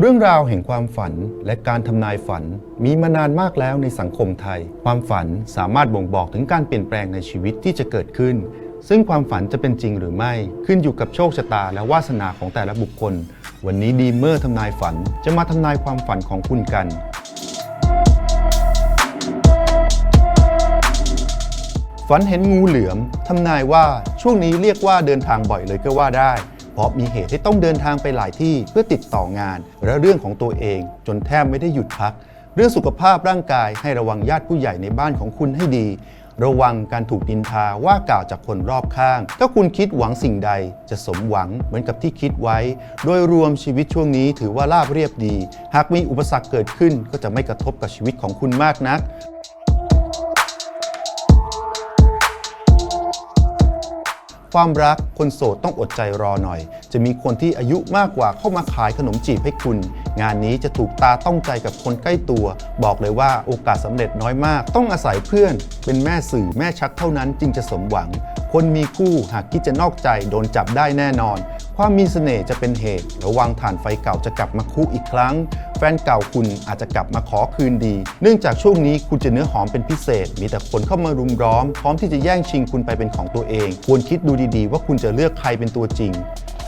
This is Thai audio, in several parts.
เรื่องราวแห่งความฝันและการทำนายฝันมีมานานมากแล้วในสังคมไทย ความฝันสามารถบ่งบอกถึงการเปลี่ยนแปลงในชีวิตที่จะเกิดขึ้น ซึ่งความฝันจะเป็นจริงหรือไม่ขึ้นอยู่กับโชคชะตาและวาสนาของแต่ละบุคคล วันนี้ดีเมอร์ทำนายฝันจะมาทำนายความฝันของคุณกัน ฝันเห็นงูเหลือมทำนายว่าช่วงนี้เรียกว่าเดินทางบ่อยเลยก็ว่าได้ เพราะมีเหตุให้ต้องเดินทางไปหลายที่เพื่อติดต่องาน และเรื่องของตัวเอง จนแทบไม่ได้หยุดพัก เรื่องสุขภาพร่างกายให้ระวังญาติผู้ใหญ่ในบ้านของคุณให้ดี ระวังการถูกดินทาว่ากล่าวจากคนรอบข้าง ถ้าคุณคิดหวังสิ่งใดจะสมหวังเหมือนกับที่คิดไว้ โดยรวมชีวิตช่วงนี้ถือว่าราบเรียบดี หากมีอุปสรรคเกิดขึ้นก็จะไม่กระทบกับชีวิตของคุณมากนัก ความรักคนโสดต้องอดใจรอหน่อย จะมีคนที่อายุมากกว่าเข้ามาขายขนมจีบให้คุณ งานนี้จะถูกตาต้องใจกับคนใกล้ตัว บอกเลยว่าโอกาสสำเร็จน้อยมาก ต้องอาศัยเพื่อน เป็นแม่สื่อแม่ชักเท่านั้นจึงจะสมหวัง คนมีคู่หากคิดจะนอกใจโดนจับได้แน่นอน ความมีเสน่ห์จะเป็นเหตุ ระวังฐานไฟเก่าจะกลับมาคุอีกครั้ง แฟนเก่าคุณอาจจะกลับมาขอคืนดี เนื่องจากช่วงนี้คุณจะเนื้อหอมเป็นพิเศษ มีแต่คนเข้ามารุมร้อม พร้อมที่จะแย่งชิงคุณไปเป็นของตัวเอง ควรคิดดูดีๆ ว่าคุณจะเลือกใครเป็นตัวจริง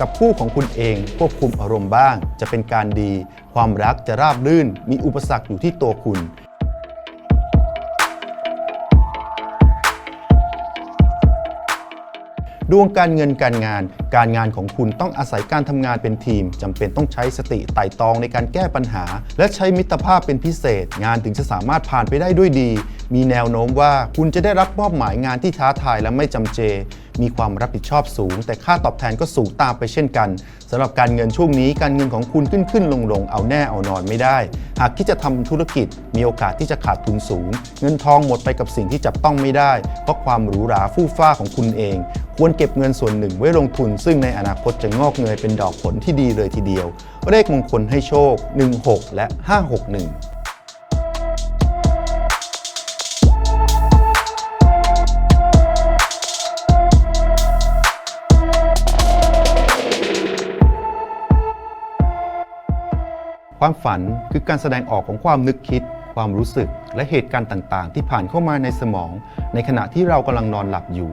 กับคู่ของคุณเองควบคุมอารมณ์บ้าง จะเป็นการดี ความรักจะราบรื่น มีอุปสรรคอยู่ที่ตัวคุณ ดวงการเงินการงาน การงานของคุณต้องอาศัยการทำงานเป็นทีมจำเป็นต้องใช้สติไต่ตองในการแก้ปัญหา และใช้มิตรภาพเป็นพิเศษ งานถึงจะสามารถผ่านไปได้ด้วยดี มีแนวโน้มว่าคุณจะได้รับมอบหมายงานที่ท้าทายและไม่จำเจ มีความรับผิดชอบสูง แต่ค่าตอบแทนก็สูงตามไปเช่นกันสำหรับการเงินช่วงนี้ การเงินของคุณขึ้นขึ้นลงลงเอาแน่เอานอนไม่ได้ หากคิดจะทำธุรกิจ มีโอกาสที่จะขาดทุนสูง เงินทองหมดไปกับสิ่งที่จับต้องไม่ได้เพราะความหรูหราฟู่ฟ้าของคุณเอง ควรเก็บเงินส่วนหนึ่งไว้ลงทุน ซึ่งในอนาคตจะงอกเงยเป็นดอกผลที่ดีเลยทีเดียว เลขมงคลให้โชค 16 และ 561ความฝันคือการแสดงออกของความนึกคิด ความรู้สึก และเหตุการณ์ต่าง ๆ ที่ผ่านเข้ามาในสมอง ในขณะที่เรากำลังนอนหลับอยู่